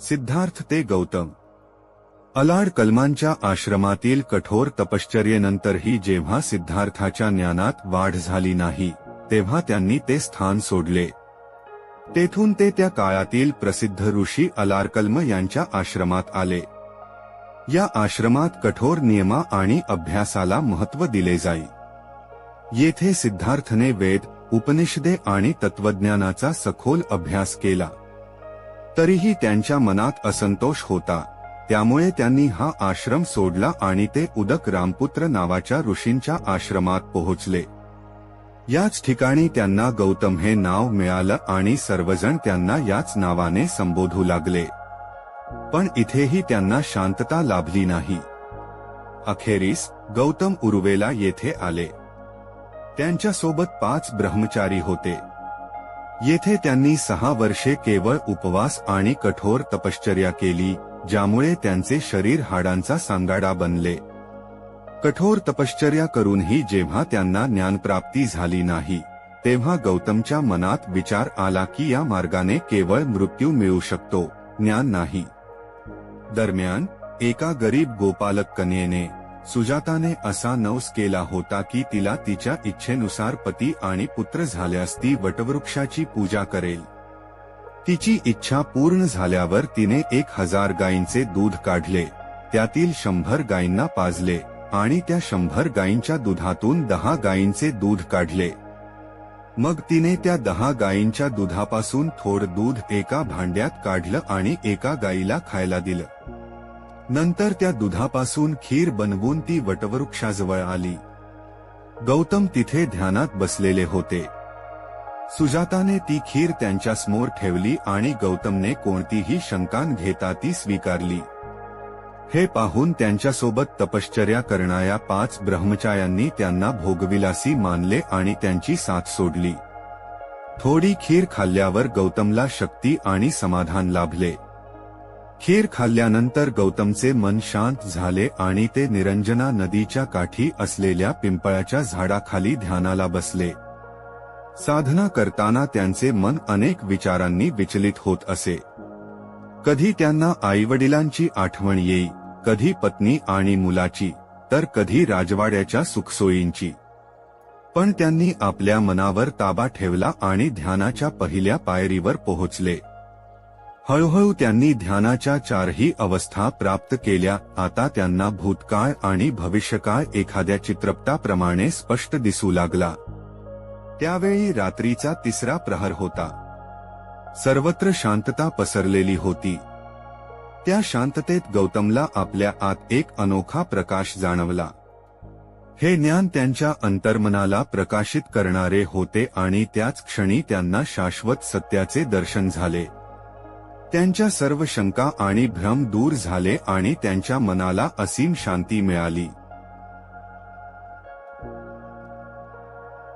सिद्धार्थ ते गौतम. अलाड कलमांच्या आश्रमातील कठोर तपश्चर्येनंतरही जेव्हा सिद्धार्थाच्या ज्ञानात वाढ झाली नाही तेव्हा त्यांनी ते स्थान सोडले. तेथून ते त्या काळातील प्रसिद्ध ऋषी अलारकल्म यांच्या आश्रमात आले. या आश्रमात कठोर नियमा आणि अभ्यासाला महत्त्व दिले जाई. येथे सिद्धार्थने वेद उपनिषदे आणि तत्वज्ञानाचा सखोल अभ्यास केला. तरीही त्यांच्या मनात असंतोष होता. त्यामुळे त्यांनी हा आश्रम सोडला आणि ते उदक रामपुत्र नावाच्या ऋषींच्या आश्रमात पोहोचले. याच ठिकाणी त्यांना गौतम हे नाव मिळालं आणि सर्वजण त्यांना याच नावाने संबोधू लागले. पण इथेही त्यांना शांतता लाभली नाही. अखेरीस गौतम उर्वेला येथे आले. त्यांच्यासोबत पाच ब्रह्मचारी होते. येथे त्यांनी सहा वर्षे केवळ उपवास आणि कठोर तपश्चर्या केली ज्यामुळे त्यांचे शरीर हाडांचा सांगाडा बनले. कठोर तपश्चर्या करूनही जेव्हा त्यांना ज्ञानप्राप्ती झाली नाही तेव्हा गौतमच्या मनात विचार आला की या मार्गाने केवळ मृत्यू मिळू शकतो ज्ञान नाही. दरम्यान एका गरीब गोपालक कन्येने सुजाताने असा नवस केला होता की तिला तिच्या इच्छेनुसार पती आणि पुत्र झाल्यास ती वटवृक्षाची पूजा करेल. तिची इच्छा पूर्ण झाल्यावर तिने एक हजार गायींचे दूध काढले त्यातील शंभर गायींना पाजले आणि त्या शंभर गायींच्या दुधातून दहा गायींचे दूध काढले. मग तिने त्या दहा गायींच्या दुधापासून थोड दूध एका भांड्यात काढलं आणि एका गायीला खायला दिलं. नंतर त्या दुधापासून खीर बनवून ती वटवृक्षाजवळ आली. गौतम तिथे ध्यानात बसलेले होते. सुजाताने ती खीर त्यांच्यासमोर ठेवली आणि गौतमने कोणतीही शंका घेता ती स्वीकारली. हे पाहून त्यांच्यासोबत तपश्चर्या करणाऱ्या पाच ब्रह्मचार्यांनी त्यांना भोगविलासी मानले आणि त्यांची साथ सोडली. थोडी खीर खाल्ल्यावर गौतमला शक्ती आणि समाधान लाभले. खीर खाल्ल्यानंतर गौतमचे मन शांत झाले आणि ते निरंजना नदीच्या काठी असलेल्या पिंपळाच्या झाडाखाली ध्यानाला बसले. साधना करताना त्यांचे मन अनेक विचारांनी विचलित होत असे. कधी त्यांना आईवडिलांची आठवण येई कधी पत्नी आणि मुलाची तर कधी राजवाड्याच्या सुखसोयींची. पण त्यांनी आपल्या मनावर ताबा ठेवला आणि ध्यानाच्या पहिल्या पायरीवर पोहोचले. हळूहळू त्यांनी ध्यानाच्या चारही अवस्था प्राप्त केल्या. आता त्यांना भूतकाळ आणि भविष्यकाळ एखाद्या चित्रपटाप्रमाणे स्पष्ट दिसू लागला. त्यावेळी रात्रीचा तिसरा प्रहर होता. सर्वत्र शांतता पसरलेली होती. त्या शांततेत गौतमला आपल्या आत एक अनोखा प्रकाश जाणवला. हे ज्ञान त्यांच्या अंतर्मनाला प्रकाशित करणारे होते आणि त्याच क्षणी त्यांना शाश्वत सत्याचे दर्शन झाले. त्यांच्या सर्व शंका आणि भ्रम दूर झाले आणि त्यांच्या मनाला असीम शांती मिळाली.